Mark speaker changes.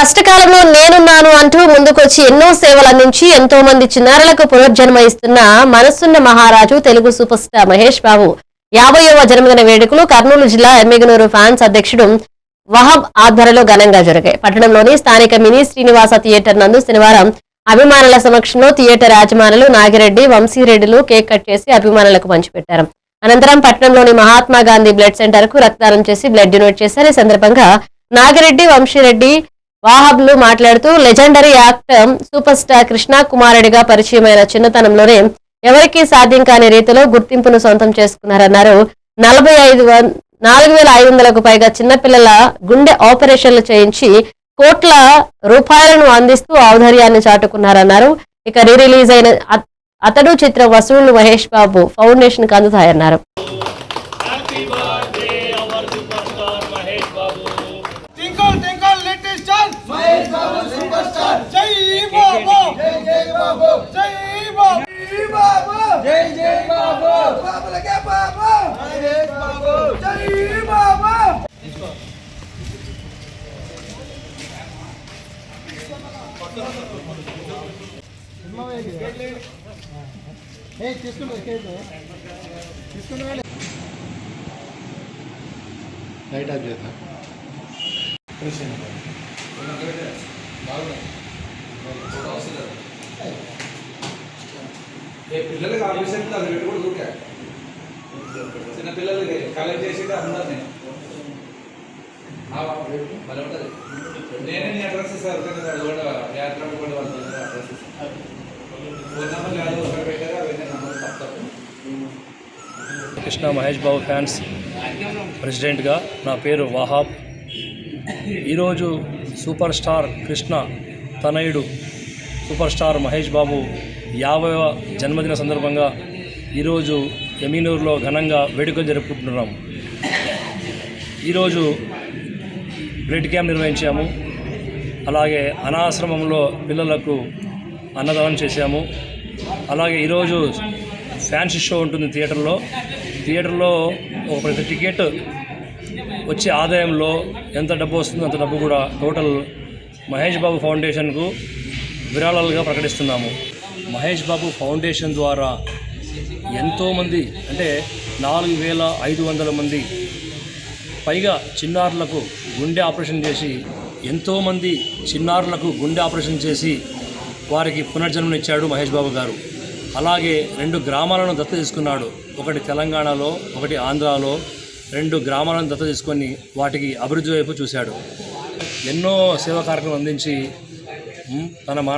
Speaker 1: కష్టకాలంలో నేనున్నాను అంటూ ముందుకొచ్చి ఎన్నో సేవలు అందించి ఎంతో మంది చిన్నారులకు పునర్జన్మ ఇస్తున్న మనసున్న మహారాజు తెలుగు సూపర్ స్టార్ మహేష్ బాబు. యాభైవ జన్మదిన వేడుకలు కర్నూలు జిల్లా ఎమ్మిగనూరు ఫ్యాన్స్ అధ్యక్షుడు వహాబ్ ఆధ్వర్యంలో ఘనంగా జరిగాయి. పట్టణంలోని స్థానిక మినీ శ్రీనివాస థియేటర్ నందు శనివారం అభిమానుల సమక్షంలో థియేటర్ యాజమానులు నాగిరెడ్డి వంశీరెడ్డిలు కేక్ కట్ చేసి అభిమానులకు పంచిపెట్టారు అనంతరం పట్టణంలోని మహాత్మా గాంధీ బ్లడ్ సెంటర్కు రక్తదానం చేసి బ్లడ్ డొనేట్ చేశారు. ఈ సందర్భంగా నాగిరెడ్డి వంశీరెడ్డి వాహబ్లు మాట్లాడుతూ legendary actor super star Krishna కుమారుడిగా పరిచయమైన చిన్నతనంలోనే ఎవరికీ సాధ్యం కాని రీతిలో గుర్తింపును సొంతం చేసుకున్నారన్నారు. నలభై ఐదు నాలుగు వేల ఐదు వందలకు పైగా చిన్నపిల్లల గుండె ఆపరేషన్లు చేయించి కోట్ల రూపాయలను అందిస్తూ ఔదర్యాన్ని చాటుకున్నారన్నారు. ఇక రీ రిలీజ్ అయిన అతడు చిత్ర వసూళ్ళు మహేష్ బాబు ఫౌండేషన్కు అందుతాయన్నారు.
Speaker 2: లైట్ ఆఫ్ చేద్దాం.
Speaker 3: పిల్లలకి ఆలోచన అది పెట్టి చిన్న పిల్లలకి కలెక్ట్ చేసి అందరినీ. నేనే నీ అడ్రస్ అది కూడా యాత్ర కూడా వాళ్ళ అడ్రస్ ఇస్తాను ఫోన్ నెంబర్ లేదు ఒకటి పెట్టారు అవన్నీ నెంబర్ తప్ప
Speaker 4: కృష్ణ మహేష్ బాబు ఫ్యాన్స్ ప్రెసిడెంట్గా నా పేరు వాహాబ్. ఈరోజు సూపర్ స్టార్ కృష్ణ తనయుడు సూపర్ స్టార్ మహేష్ బాబు యాభైవ జన్మదిన సందర్భంగా ఈరోజు ఎమీనూరులో ఘనంగా వేడుకలు జరుపుకుంటున్నాం. ఈరోజు బ్లడ్ క్యాంప్ నిర్వహించాము. అలాగే అనాశ్రమంలో పిల్లలకు అన్నదానం చేశాము. అలాగే ఈరోజు ఫ్యాన్సీ షో ఉంటుంది థియేటర్లో. థియేటర్లో ఒక ప్రతి టికెట్ వచ్చే ఆదాయంలో ఎంత డబ్బు వస్తుందో అంత డబ్బు కూడా టోటల్ మహేష్ బాబు ఫౌండేషన్కు విరాళాలుగా ప్రకటిస్తున్నాము. మహేష్ బాబు ఫౌండేషన్ ద్వారా ఎంతోమంది అంటే నాలుగు వేల ఐదు వందల మంది పైగా చిన్నారులకు గుండె ఆపరేషన్ చేసి ఎంతోమంది చిన్నారులకు గుండె ఆపరేషన్ చేసి వారికి పునర్జన్మనిచ్చాడు మహేష్ బాబు గారు. అలాగే రెండు గ్రామాలను దత్త తీసుకున్నాడు. ఒకటి తెలంగాణలో ఒకటి ఆంధ్రాలో. రెండు గ్రామాలను దత్త తీసుకొని వాటికి అభివృద్ధి వైపు చూశాడు. ఎన్నో సేవా కార్యక్రమం అందించి తన మా